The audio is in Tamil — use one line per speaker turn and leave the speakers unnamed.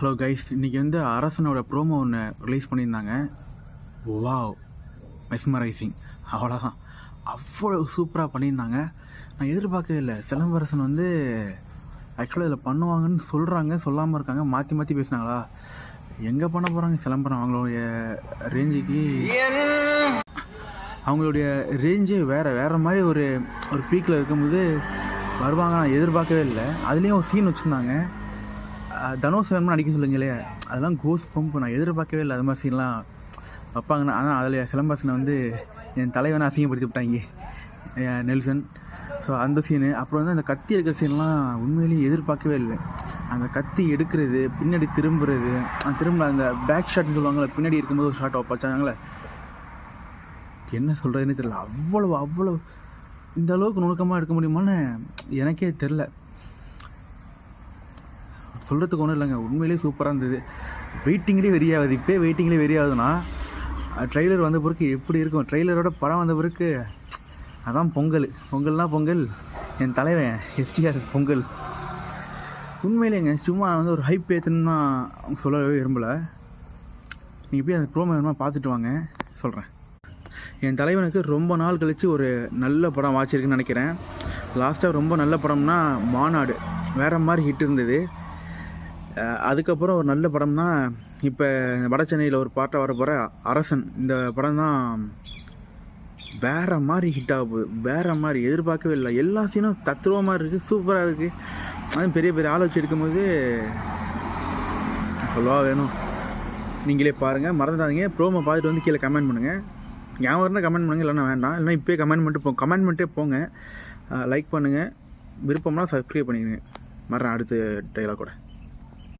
ஹலோ கைஸ் இன்றைக்கி வந்து அரசனோட ப்ரோமோ ஒன்று ரிலீஸ் பண்ணியிருந்தாங்க. வாவ் மெஸ்மரைசிங் அவ்வளோதான் அவ்வளோ சூப்பராக பண்ணியிருந்தாங்க. நான் எதிர்பார்க்கவே இல்லை. சிலம்பரசன் வந்து ஆக்சுவலாக இதில் பண்ணுவாங்கன்னு சொல்கிறாங்க சொல்லாமல் இருக்காங்க. மாற்றி மாற்றி பேசுனாங்களா? எங்கே பண்ண போகிறாங்க சிலம்பரம் அவங்களுடைய ரேஞ்சுக்கு அவங்களுடைய ரேஞ்சே வேறு வேறு மாதிரி ஒரு ஒரு பீக்கில் இருக்கும்போது வருவாங்க. நான் எதிர்பார்க்கவே இல்லை. அதுலேயும் ஒரு சீன் வச்சுருந்தாங்க. தனுஷ் வேணுமா நடிக்க சொல்லுங்களே. அதெல்லாம் கோஸ் பம்ப் நான் எதிர்பார்க்கவே இல்லை. அது மாதிரி சீன்லாம் வைப்பாங்கன்னா. ஆனால் அதில் சிலம்பாசனை வந்து என் தலைவனை அசிங்கப்படுத்தி விட்டாங்க. நெல்சன். ஸோ அந்த சீனு அப்புறம் வந்து அந்த கத்தி எடுக்கிற சீன்லாம் உண்மையிலேயே எதிர்பார்க்கவே இல்லை. அந்த கத்தி எடுக்கிறது பின்னாடி திரும்புறது திரும்ப அந்த பேக் ஷாட்னு சொல்லுவாங்களே பின்னாடி இருக்கும்போது ஒரு ஷாட் வைப்பாச்சாங்களே என்ன சொல்கிறதுன்னு தெரியல. அவ்வளோ அவ்வளோ இந்த அளவுக்கு நுணுக்கமாக எடுக்க முடியுமான்னு எனக்கே தெரில சொல்கிறதுக்கு ஒன்றும் இல்லைங்க. உண்மையிலேயே சூப்பராக இருந்தது. வெயிட்டிங்லேயே வெறியாகுது. இப்போயே வெயிட்டிங்லேயே வெறியாகுதுன்னா ட்ரெய்லர் வந்த பிறகு எப்படி இருக்கும்? ட்ரெய்லரோட படம் வந்த பிறகு அதான் பொங்கல். பொங்கல்னால் பொங்கல். என் தலைவன் எஸ்டிஆர் பொங்கல். உண்மையிலேங்க சும்மா வந்து ஒரு ஹைப் ஏற்றுன்னா சொல்லவே விரும்பலை. நீங்கள் போய் அந்த ப்ரோமோ வேணுமா பார்த்துட்டு வாங்க. சொல்கிறேன் என் தலைவனுக்கு ரொம்ப நாள் கழித்து ஒரு நல்ல படம் வாச்சிருக்குன்னு நினைக்கிறேன். லாஸ்ட்டாக ரொம்ப நல்ல படம்னா மாநாடு. வேறு மாதிரி ஹிட் இருந்தது. அதுக்கப்புறம் ஒரு நல்ல படம்னா இப்போ வட சென்னையில் ஒரு பாட்டை வரப்போகிற அரசன். இந்த படம் தான் வேறு மாதிரி ஹிட் ஆக போகுது. வேறு மாதிரி எதிர்பார்க்கவே இல்லை. எல்லா சீனும் தத்துவமாக இருக்குது சூப்பராக இருக்குது அதுவும் பெரிய பெரிய ஆள் வச்சு எடுக்கும்போது சொல்லவா வேணும். நீங்களே பாருங்கள் மறந்துடாதீங்க. ப்ரோமோ பார்த்துட்டு வந்து கீழே கமெண்ட் பண்ணுங்கள் ஞாபகம் இருந்தால் கமெண்ட் பண்ணுங்கள் இல்லைன்னா வேண்டாம். இல்லைன்னா இப்போயே கமெண்ட் பண்ணிட்டு போ கமெண்ட் பண்ணிட்டே போங்க. லைக் பண்ணுங்கள் விருப்பம்னா சப்ஸ்கிரைப் பண்ணிடுங்க. மறேன் அடுத்த டைலாக் கூட